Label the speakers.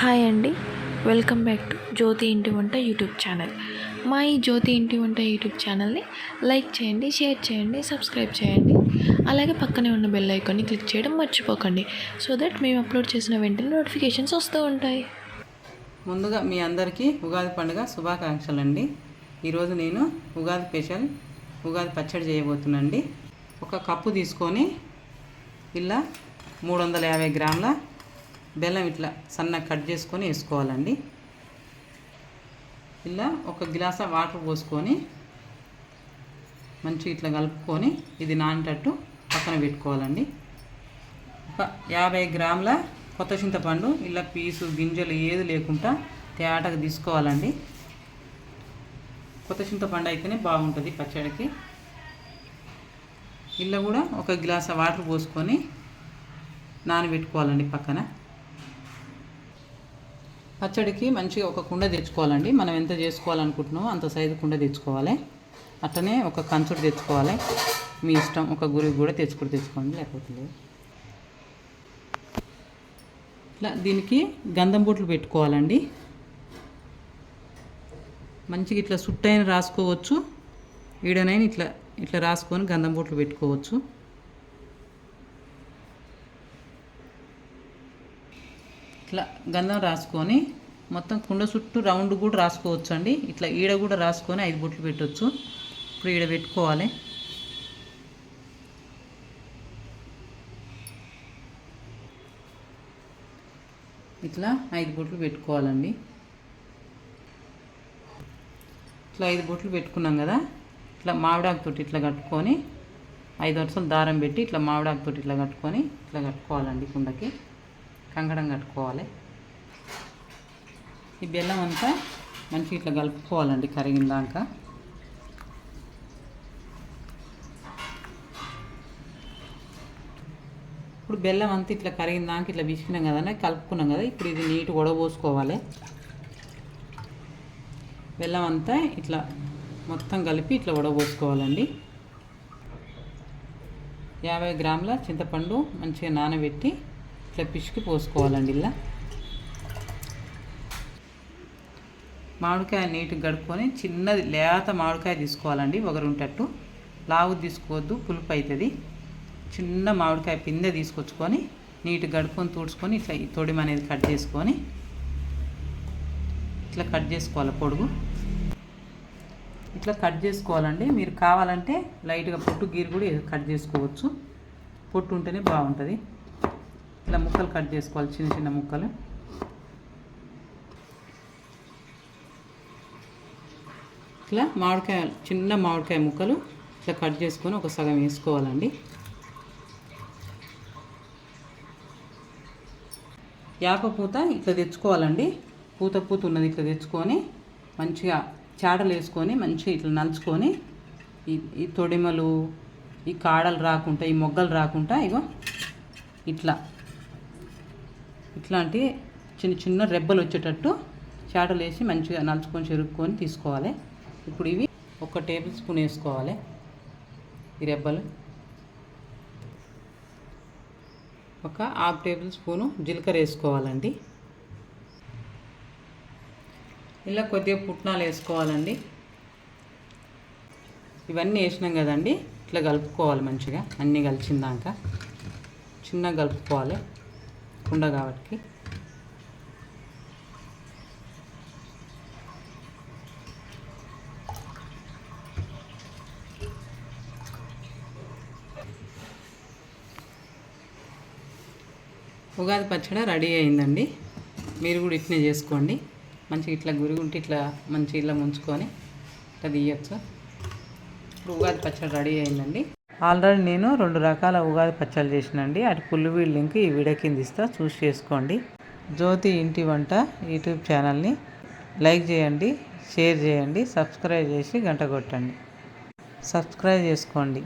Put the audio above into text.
Speaker 1: Hi అండి. Welcome back to జ్యోతి ఇంటి వంట యూట్యూబ్ ఛానల్. మా ఈ జ్యోతి ఇంటి వంట యూట్యూబ్ ఛానల్ని లైక్ చేయండి షేర్ చేయండి సబ్స్క్రైబ్ చేయండి. అలాగే పక్కనే ఉన్న బెల్ ఐకాన్ని క్లిక్ చేయడం మర్చిపోకండి. సో దట్ మేము అప్లోడ్ చేసిన వెంటనే నోటిఫికేషన్స్ వస్తూ ఉంటాయి.
Speaker 2: ముందుగా మీ అందరికీ ఉగాది పండుగ శుభాకాంక్షలు అండి ఈరోజు నేను ఉగాది స్పెషల్ ఉగాది పచ్చడి చేయబోతున్నాండి ఒక కప్పు తీసుకొని ఇలా మూడు వందల యాభై గ్రాముల బెల్లం ఇట్లా సన్నగా కట్ చేసుకొని వేసుకోవాలండి. ఇలా ఒక గ్లాస్ వాటర్ పోసుకొని మంచిగా ఇట్లా కలుపుకొని ఇది నానేటట్టు పక్కన పెట్టుకోవాలండి. ఒక యాభై గ్రాముల కొత్త చింతపండు ఇలా పీసు గింజలు ఏది లేకుండా తేటగా తీసుకోవాలండి. కొత్త చింతపండు అయితేనే బాగుంటుంది పచ్చడికి. ఇలా కూడా ఒక గ్లాస్ వాటర్ పోసుకొని నానబెట్టుకోవాలండి పక్కన. పచ్చడికి మంచిగా ఒక కుండ తెచ్చుకోవాలండి. మనం ఎంత చేసుకోవాలనుకుంటున్నామో అంత సైజు కుండ తెచ్చుకోవాలి. అట్లనే ఒక కంచుడు తెచ్చుకోవాలి. మీ ఇష్టం ఒక గురికి కూడా తెచ్చుకుని తెచ్చుకోండి లేకపోతే లేదు. ఇట్లా దీనికి గంధం బొట్లు పెట్టుకోవాలండి. మంచిగా ఇట్లా సుట్టైన రాసుకోవచ్చు. ఈడనైనా ఇట్లా ఇట్లా రాసుకొని గంధం బొట్లు పెట్టుకోవచ్చు. ఇట్లా గంధం రాసుకొని మొత్తం కుండ చుట్టూ రౌండ్ కూడా రాసుకోవచ్చు అండి ఇట్లా ఈడ కూడా రాసుకొని ఐదు బొట్లు పెట్టవచ్చు ఇప్పుడు ఈడ పెట్టుకోవాలి. ఇట్లా ఐదు బొట్లు పెట్టుకోవాలండి. ఇట్లా ఐదు బొట్లు పెట్టుకున్నాం కదా. ఇట్లా మామిడాకుతోటి ఇట్లా కట్టుకొని ఐదు వరుసలు దారం పెట్టి ఇట్లా మామిడాకుతోటి ఇట్లా కట్టుకొని ఇట్లా కట్టుకోవాలండి కుండకి. కంకణం కట్టుకోవాలి. ఈ బెల్లం అంతా మంచిగా ఇట్లా కలుపుకోవాలండి కరిగిన దాకా. ఇప్పుడు బెల్లం అంతా ఇట్లా కరిగిన దాకా ఇట్లా పిసికినాం కదా కలుపుకున్నాం కదా ఇప్పుడు ఇది నీట్ వడబోసుకోవాలి. బెల్లం అంతా ఇట్లా మొత్తం కలిపి ఇట్లా వడబోసుకోవాలండి. యాభై గ్రాముల చింతపండు మంచిగా నానబెట్టి ఇట్లా పిసికి పోసుకోవాలండి ఇలా. మామిడికాయ నీట్గా గడుపుకొని చిన్నది లేత మామిడికాయ తీసుకోవాలండి ఒకరుంటట్టు. లావు తీసుకోవద్దు పులుపు అవుతుంది చిన్న మామిడికాయ పిందె తీసుకొచ్చుకొని నీట్గా గడుపుకొని తుడుచుకొని ఇట్లా ఈ తొడిమ అనేది కట్ చేసుకొని ఇట్లా కట్ చేసుకోవాలి పొడుగు. ఇట్లా కట్ చేసుకోవాలండి. మీరు కావాలంటే లైట్గా పొట్టు గీరు కూడా కట్ చేసుకోవచ్చు. పొట్టు ఉంటేనే బాగుంటుంది. ఇట్లా ముక్కలు కట్ చేసుకోవాలి చిన్న చిన్న ముక్కలు. ఇట్లా మామిడికాయ చిన్న మామిడికాయ ముక్కలు ఇట్లా కట్ చేసుకొని ఒక సగం వేసుకోవాలండి. యాప పూత ఇట్లా తెచ్చుకోవాలండి. పూత పూత ఉన్నది ఇట్లా తెచ్చుకొని మంచిగా చాడలు వేసుకొని మంచిగా ఇట్లా నలుచుకొని ఈ ఈ తొడిమలు ఈ కాడలు రాకుండా ఈ మొగ్గలు రాకుండా ఇగో ఇట్లా ఇట్లాంటి చిన్న చిన్న రెబ్బలు వచ్చేటట్టు చాటలు వేసి మంచిగా నలుచుకొని చెరుక్కొని తీసుకోవాలి. ఇప్పుడు ఇవి ఒక టేబుల్ స్పూన్ వేసుకోవాలి ఈ రెబ్బలు. ఒక హాఫ్ టేబుల్ స్పూను జీలకర్ర వేసుకోవాలండి. ఇలా కొద్దిగా పుట్నాలు వేసుకోవాలండి. ఇవన్నీ వేసినాం కదండి ఇట్లా కలుపుకోవాలి మంచిగా అన్నీ కలిసిందాక చిన్నగా కలుపుకోవాలి. కుండ కాబట్టి. ఉగాది పచ్చడి రెడీ అయిందండి. మీరు కూడా ఇట్లనే చేసుకోండి. మంచిగా ఇట్లా గురుగుంటే ఇట్లా మంచి ఇట్లా ముంచుకొని ఇట్లా తీయచ్చు. ఇప్పుడు ఉగాది పచ్చడి రెడీ అయిందండి. ఆల్రెడీ నేను రెండు రకాల ఉగాది పచ్చళ్ళు చేసినండి. అటు పుల్లివీడి లింక్ ఈ వీడియో కింద ఇస్తా చూసి చేసుకోండి. జ్యోతి ఇంటి వంట యూట్యూబ్ ఛానల్ని లైక్ చేయండి షేర్ చేయండి సబ్స్క్రైబ్ చేసి గంట కొట్టండి. సబ్స్క్రైబ్ చేసుకోండి.